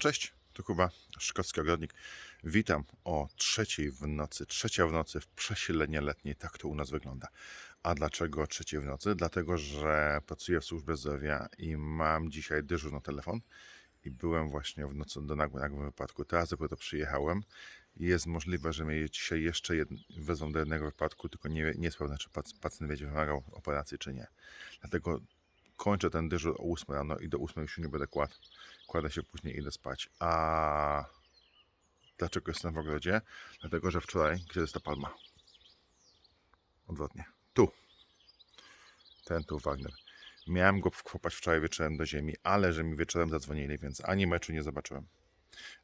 Cześć, tu Kuba, szkocki ogrodnik. Witam o trzeciej w nocy, trzecia w nocy w przesilenie letnie, tak to u nas wygląda. A dlaczego trzeciej w nocy? Dlatego, że pracuję w służbie zdrowia i mam dzisiaj dyżur na telefon i byłem właśnie w nocy do nagłym, nagłym wypadku. Teraz dopiero przyjechałem. Jest możliwe, że mnie dzisiaj jeszcze wezmą do jednego wypadku, tylko nie, nie jest pewne, czy pac- pacjent będzie wymagał operacji, czy nie. Dlatego kończę ten dyżur o 8 rano i do 8 już nie będę kładł. Kładę się później i idę spać. A dlaczego jestem w ogrodzie? Dlatego, że wczoraj, gdzie jest ta palma? Odwrotnie. Tu. Ten tu Wagner. Miałem go wkopać wczoraj wieczorem do ziemi, ale że mi wieczorem zadzwonili, więc ani meczu nie zobaczyłem,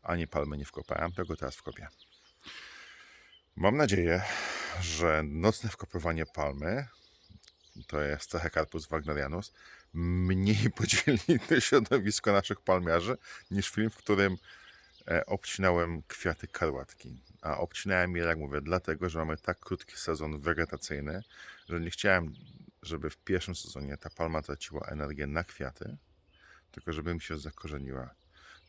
ani palmy nie wkopałem, tego teraz wkopię. Mam nadzieję, że nocne wkopywanie palmy to jest Cechecarpus wagnerianus, mniej podzieli to środowisko naszych palmiarzy niż film, w którym e, obcinałem kwiaty karłatki. A obcinałem je, jak mówię, dlatego, że mamy tak krótki sezon wegetacyjny, że nie chciałem, żeby w pierwszym sezonie ta palma traciła energię na kwiaty, tylko żeby mi się zakorzeniła.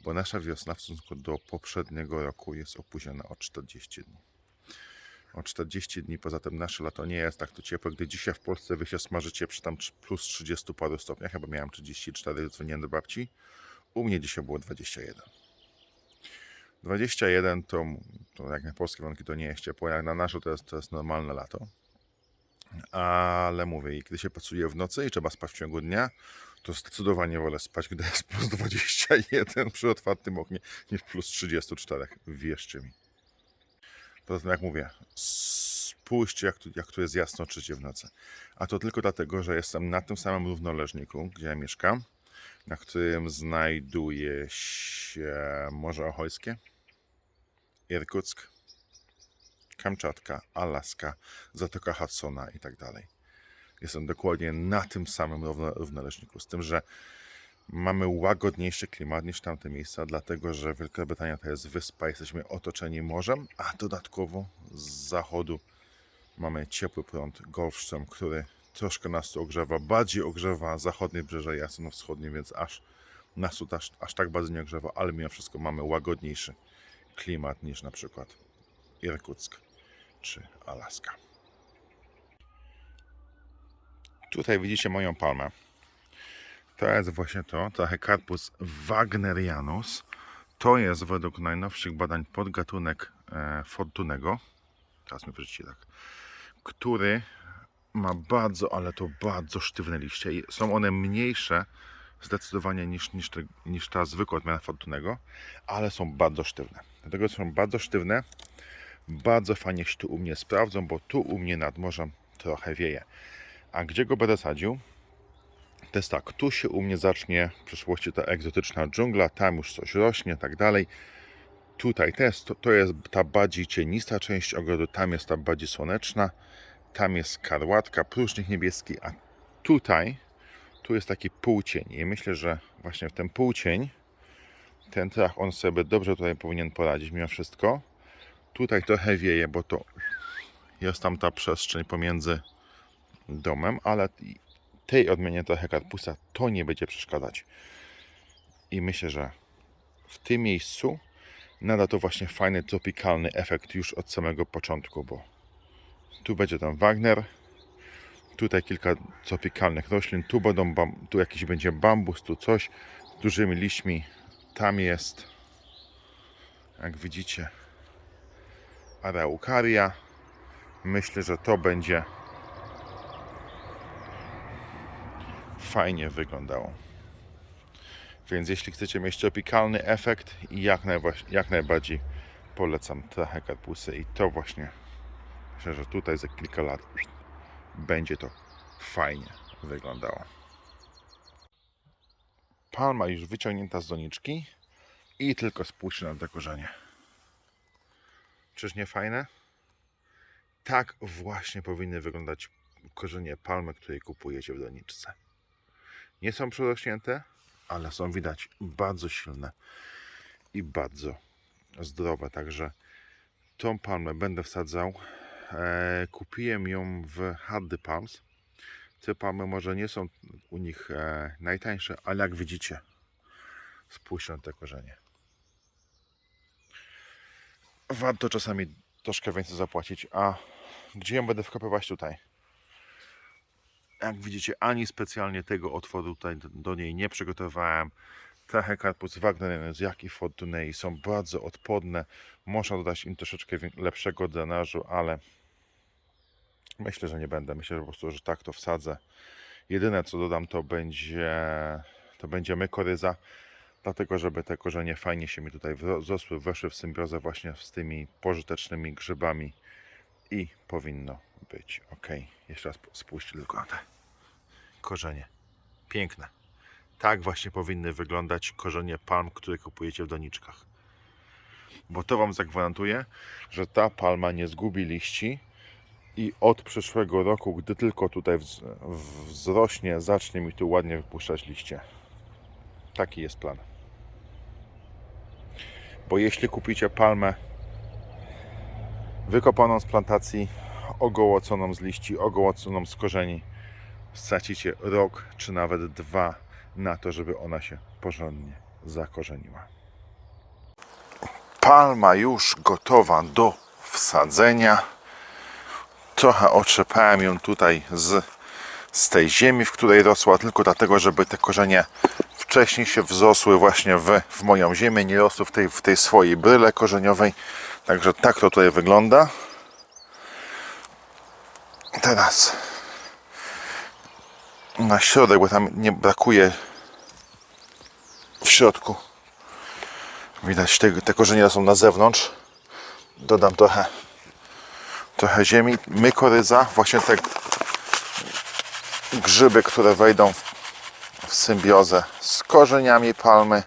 Bo nasza wiosna w stosunku do poprzedniego roku jest opóźniona o 40 dni o 40 dni. Poza tym nasze lato nie jest tak tu ciepłe. Gdy dzisiaj w Polsce wy się smażycie przy tam plus 30 paru stopniach, chyba miałem 34, dzwoniłem do babci. U mnie dzisiaj było 21. 21 to, to jak na polskie warunki to nie jest ciepło, jak na nasze to jest, to jest normalne lato. Ale mówię, kiedy się pracuje w nocy i trzeba spać w ciągu dnia, to zdecydowanie wolę spać, gdy jest plus 21 przy otwartym oknie niż plus 34. Wierzcie mi. Poza tym, jak mówię, spójrzcie, jak tu, jak tu jest jasno trzecie w nocy. A to tylko dlatego, że jestem na tym samym równoleżniku, gdzie ja mieszkam, na którym znajduje się Morze Ochojskie, Irkuck, Kamczatka, Alaska, Zatoka Hudsona i tak dalej. Jestem dokładnie na tym samym równo, równoleżniku, z tym, że mamy łagodniejszy klimat niż tamte miejsca, dlatego że Wielka Brytania to jest wyspa, jesteśmy otoczeni morzem, a dodatkowo z zachodu mamy ciepły prąd Gulf Stream, który troszkę nas tu ogrzewa, bardziej ogrzewa zachodnie brzeże jasno-wschodnie, więc aż nas tu aż, aż tak bardzo nie ogrzewa, ale mimo wszystko mamy łagodniejszy klimat niż na przykład Irkuck czy Alaska. Tutaj widzicie moją palmę. To jest właśnie to, Tachycarpus wagnerianus. To jest według najnowszych badań podgatunek e, Fortunego, teraz mi wyrzucicie tak, który ma bardzo, ale to bardzo sztywne liście i są one mniejsze zdecydowanie niż, niż, te, niż ta zwykła odmiana Fortunego, ale są bardzo sztywne. Dlatego są bardzo sztywne, bardzo fajnie się tu u mnie sprawdzą, bo tu u mnie nad morzem trochę wieje. A gdzie go będę sadził? Jest tak, tu się u mnie zacznie w przyszłości ta egzotyczna dżungla, tam już coś rośnie, tak dalej. Tutaj też, to, to jest ta bardziej cienista część ogrodu, tam jest ta bardziej słoneczna, tam jest karłatka, próżnik niebieski, a tutaj, tu jest taki półcień i myślę, że właśnie w ten półcień, ten trach, on sobie dobrze tutaj powinien poradzić mimo wszystko. Tutaj trochę wieje, bo to jest tam ta przestrzeń pomiędzy domem, ale tej odmianie trochę karpusa to nie będzie przeszkadzać. I myślę, że w tym miejscu nada to właśnie fajny tropikalny efekt już od samego początku, bo tu będzie tam Wagner, tutaj kilka tropikalnych roślin, tu, będą tu jakiś będzie bambus, tu coś z dużymi liśćmi, tam jest, jak widzicie, araukaria. Myślę, że to będzie fajnie wyglądało. Więc jeśli chcecie mieć tropikalny efekt, jak, jak najbardziej polecam trochę karpusy i to właśnie myślę, że tutaj za kilka lat będzie to fajnie wyglądało. Palma już wyciągnięta z doniczki i tylko spójrzcie na to korzenie. Czyż nie fajne? Tak właśnie powinny wyglądać korzenie palmy, której kupujecie w doniczce. Nie są przerośnięte, ale są widać bardzo silne i bardzo zdrowe. Także tą palmę będę wsadzał. E, kupiłem ją w Hardy Palms. Te palmy może nie są u nich e, najtańsze, ale jak widzicie, spójrzcie na te korzenie. warto czasami troszkę więcej zapłacić. A gdzie ją będę wkopywać tutaj? Jak widzicie, ani specjalnie tego otworu tutaj do- niej nie przygotowałem. Te Hekarpus Wagnerianus, jak i Fortunei są bardzo odporne. Można dodać im troszeczkę lepszego drenażu, ale myślę, że nie będę. Myślę, że po prostu, że tak to wsadzę. Jedyne co dodam to będzie to będzie mykoryza, dlatego żeby te korzenie fajnie się mi tutaj wzrosły, weszły w symbiozę właśnie z tymi pożytecznymi grzybami i powinno być ok. Jeszcze raz spójrzcie tylko na te korzenie. Piękne. Tak właśnie powinny wyglądać korzenie palm, które kupujecie w doniczkach. Bo to Wam zagwarantuję, że ta palma nie zgubi liści i od przyszłego roku, gdy tylko tutaj wz- wzrośnie, zacznie mi tu ładnie wypuszczać liście. Taki jest plan. Bo jeśli kupicie palmę wykopaną z plantacji, ogołoconą z liści, ogołoconą z korzeni, stracicie rok czy nawet dwa na to, żeby ona się porządnie zakorzeniła. Palma już gotowa do wsadzenia. Trochę otrzepałem ją tutaj z, z tej ziemi, w której rosła, tylko dlatego, żeby te korzenie wcześniej się wzrosły właśnie w, w moją ziemię, nie rosły w tej, w tej swojej bryle korzeniowej. Także tak to tutaj wygląda. Teraz na środek, bo tam nie brakuje w środku. Widać, te, te korzenie są na zewnątrz. Dodam trochę, trochę ziemi. Mykoryza, właśnie te grzyby, które wejdą w, symbiozę z korzeniami palmy.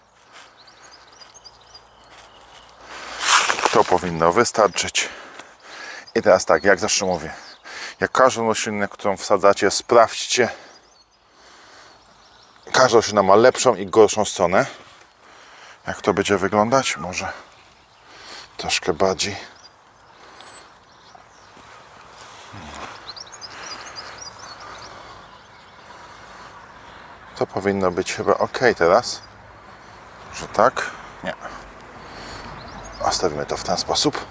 To powinno wystarczyć. I teraz tak, jak zawsze mówię, jak każdą roślinę, którą wsadzacie, sprawdźcie. Każda roślina ma lepszą i gorszą stronę. Jak to będzie wyglądać? Może troszkę bardziej. To powinno być chyba ok teraz. Że tak? Nie. Ostawimy to w ten sposób.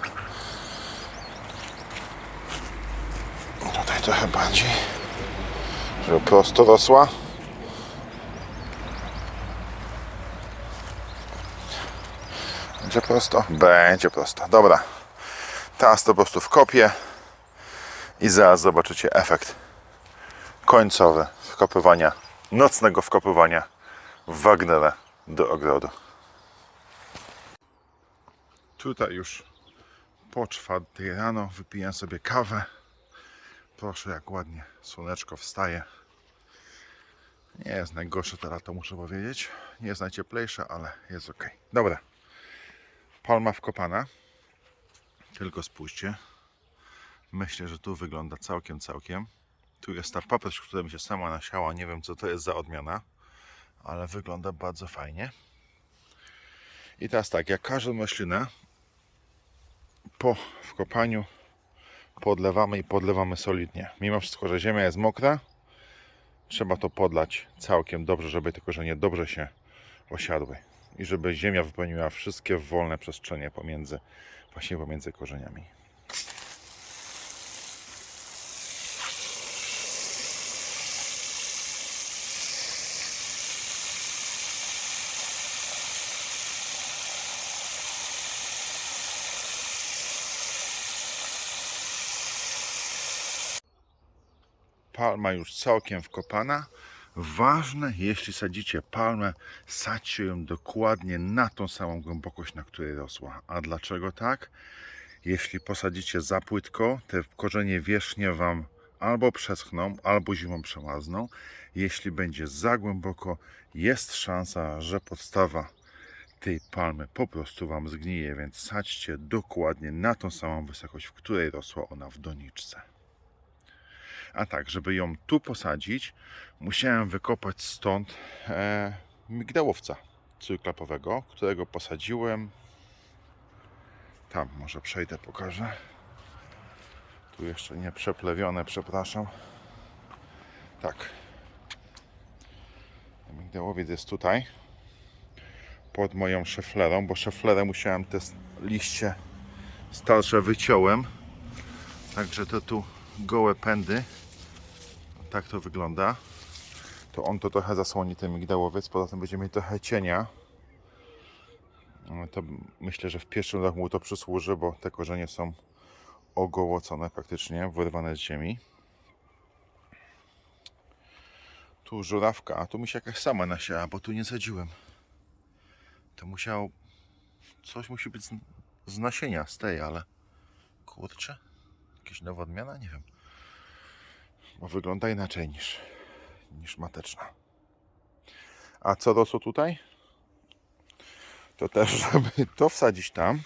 Tutaj trochę bardziej, żeby prosto rosła. Będzie prosto? Będzie prosto. Dobra. Teraz to po prostu wkopię i zaraz zobaczycie efekt końcowy wkopywania, nocnego wkopywania Wagnera do ogrodu. Tutaj już po czwartej rano wypijam sobie kawę. Proszę, jak ładnie słoneczko wstaje. Nie jest najgorsze to lato, muszę powiedzieć. Nie jest najcieplejsze, ale jest ok. Dobra. Palma wkopana. Tylko spójrzcie. Myślę, że tu wygląda całkiem, całkiem. Tu jest ta papryczka, która mi się sama nasiała. Nie wiem, co to jest za odmiana, ale wygląda bardzo fajnie. I teraz tak, jak każdą roślinę po wkopaniu podlewamy i podlewamy solidnie. Mimo wszystko, że ziemia jest mokra, trzeba to podlać całkiem dobrze, żeby te korzenie dobrze się osiadły i żeby ziemia wypełniła wszystkie wolne przestrzenie pomiędzy, właśnie pomiędzy korzeniami. Palma już całkiem wkopana. Ważne, jeśli sadzicie palmę, sadźcie ją dokładnie na tą samą głębokość, na której rosła. A dlaczego tak? Jeśli posadzicie za płytko, te korzenie wierzchnie Wam albo przeschną, albo zimą przemarzną. Jeśli będzie za głęboko, jest szansa, że podstawa tej palmy po prostu Wam zgnije, więc sadźcie dokładnie na tą samą wysokość, w której rosła ona w doniczce. A tak, żeby ją tu posadzić, musiałem wykopać stąd e, migdałowca trójklapowego, którego posadziłem. Tam, może przejdę, pokażę. Tu jeszcze nie przeplewione, przepraszam. Tak. Migdałowiec jest tutaj. Pod moją szeflerą, bo szeflerę musiałem te liście starsze wyciąłem. Także to tu gołe pędy. Tak to wygląda. To on to trochę zasłoni ten migdałowiec, poza tym będziemy mieć trochę cienia. No To myślę, że w pierwszym roku mu to przysłuży, bo te korzenie są ogołocone praktycznie, wyrwane z ziemi. Tu żurawka, a tu mi się jakaś sama nasiała, bo tu nie sadziłem. To musiał... Coś musi być z, z nasienia, z tej, ale... Kurczę, jakaś nowa odmiana? Nie wiem. Bo wygląda inaczej niż, niż mateczna. A co rosło tutaj? To też, żeby to wsadzić tam.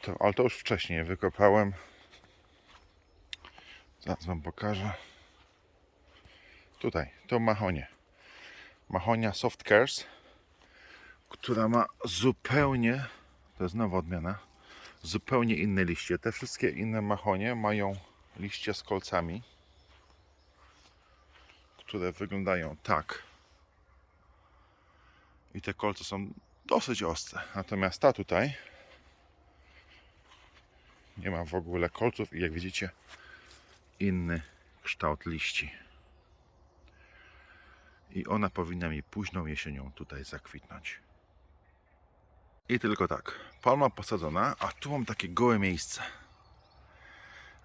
To, ale to już wcześniej wykopałem. Zaraz Wam pokażę. Tutaj, to mahonie. Mahonia Soft Cares, która ma zupełnie, to jest nowa odmiana, zupełnie inne liście. Te wszystkie inne mahonie mają liście z kolcami, które wyglądają tak. I te kolce są dosyć ostre. Natomiast ta tutaj nie ma w ogóle kolców i jak widzicie inny kształt liści. I ona powinna mi późną jesienią tutaj zakwitnąć. I tylko tak. Palma posadzona, a tu mam takie gołe miejsce.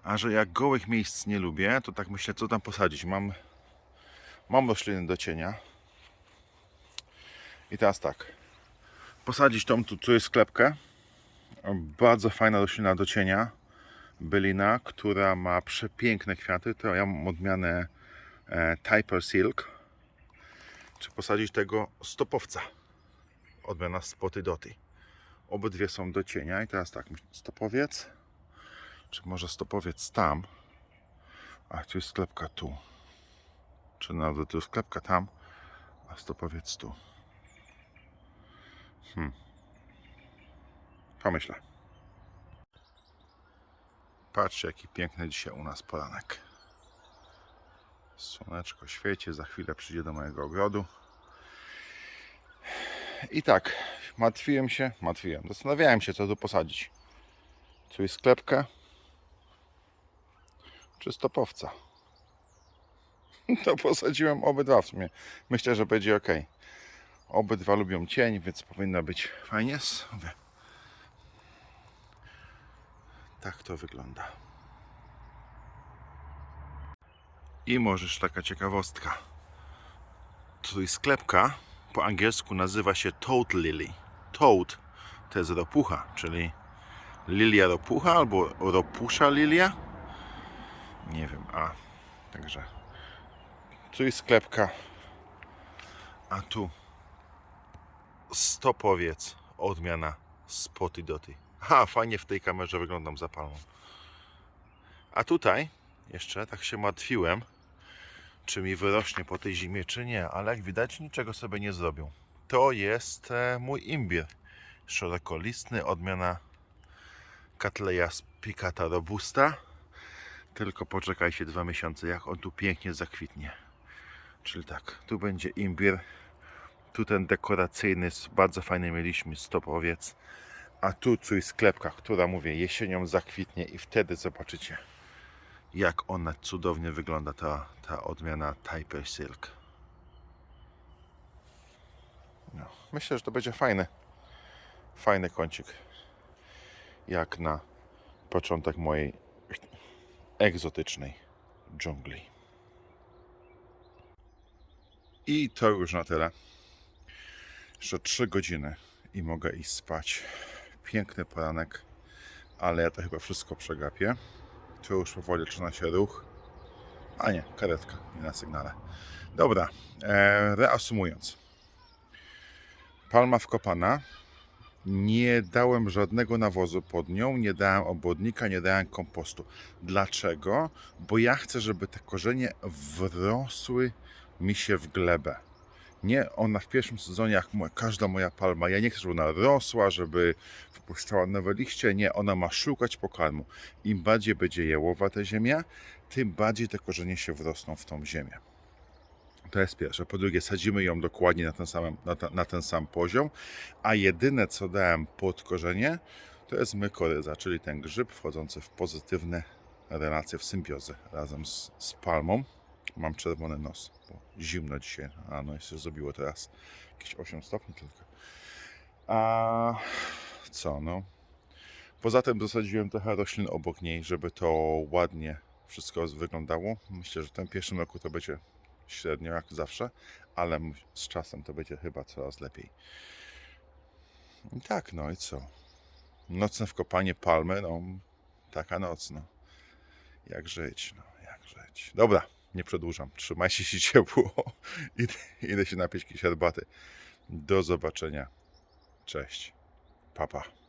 A że jak gołych miejsc nie lubię, to tak myślę, co tam posadzić. Mam, mam rośliny do cienia. I teraz tak. Posadzić tą tu, tu jest sklepkę. Bardzo fajna roślina do cienia. Bylina, która ma przepiękne kwiaty. To ja mam odmianę e, Typer Silk. Czy posadzić tego stopowca? Odmiana Spoty Doty. Obydwie są do cienia. I teraz tak, stopowiec. Czy może stopowiec tam? A tu jest sklepka tu. Czy nawet tu jest sklepka tam, a stopowiec tu. Hmm. Pomyślę. Patrzcie, jaki piękny dzisiaj u nas poranek. Słoneczko świeci, za chwilę przyjdzie do mojego ogrodu. I tak, martwiłem się, martwiłem, zastanawiałem się, co tu posadzić. Tu jest sklepka, czy stopowca. To posadziłem obydwa w sumie. Myślę, że będzie ok. Obydwa lubią cień, więc powinno być fajnie. Tak to wygląda. I możesz taka ciekawostka. Tutaj sklepka po angielsku nazywa się Toad Lily. Toad to jest ropucha, czyli lilia ropucha albo ropusza lilia. Nie wiem, a także tu jest sklepka, a tu stopowiec, odmiana Spotty Doty. Ha, fajnie w tej kamerze wyglądam za palmą. A tutaj jeszcze tak się martwiłem, czy mi wyrośnie po tej zimie, czy nie, ale jak widać niczego sobie nie zrobią. To jest e, mój imbir. Szerokolistny, odmiana Catleya spicata robusta. Tylko poczekajcie dwa miesiące, jak on tu pięknie zakwitnie. Czyli tak, tu będzie imbir, tu ten dekoracyjny bardzo fajnymi liśćmi stopowiec, a tu coś sklepka, która mówię jesienią zakwitnie i wtedy zobaczycie jak ona cudownie wygląda ta, ta odmiana Typer Silk. No, myślę, że to będzie fajny, fajny kącik. Jak na początek mojej egzotycznej dżungli. I to już na tyle. Jeszcze 3 godziny i mogę iść spać. Piękny poranek, ale ja to chyba wszystko przegapię. Tu już powoli zaczyna się ruch. A nie, karetka, nie na sygnale. Dobra, e, reasumując. Palma wkopana. Nie dałem żadnego nawozu pod nią, nie dałem obłodnika, nie dałem kompostu. Dlaczego? Bo ja chcę, żeby te korzenie wrosły mi się w glebę. Nie ona w pierwszym sezonie, jak moja, każda moja palma. Ja nie chcę, żeby ona rosła, żeby wypuszczała nowe liście. Nie, ona ma szukać pokarmu. Im bardziej będzie jałowa ta ziemia, tym bardziej te korzenie się wrosną w tą ziemię. To jest pierwsze. Po drugie, sadzimy ją dokładnie na ten, sam, na, te, na ten sam poziom, a jedyne co dałem pod korzenie, To jest mykoryza, czyli ten grzyb wchodzący w pozytywne relacje, w symbiozę razem z, z palmą. Mam czerwony nos, bo zimno dzisiaj. A no jeszcze zrobiło teraz jakieś 8 stopni tylko. A co no? Poza tym dosadziłem trochę roślin obok niej, żeby to ładnie wszystko wyglądało. Myślę, że w tym pierwszym roku to będzie średnio jak zawsze, ale z czasem to będzie chyba coraz lepiej. I tak, no i co? Nocne wkopanie palmy, no taka noc, no. Jak żyć, no, jak żyć. Dobra, nie przedłużam. Trzymajcie się ciepło. Idę, idę się napić jakiejś herbaty. Do zobaczenia. Cześć. Papa. Pa.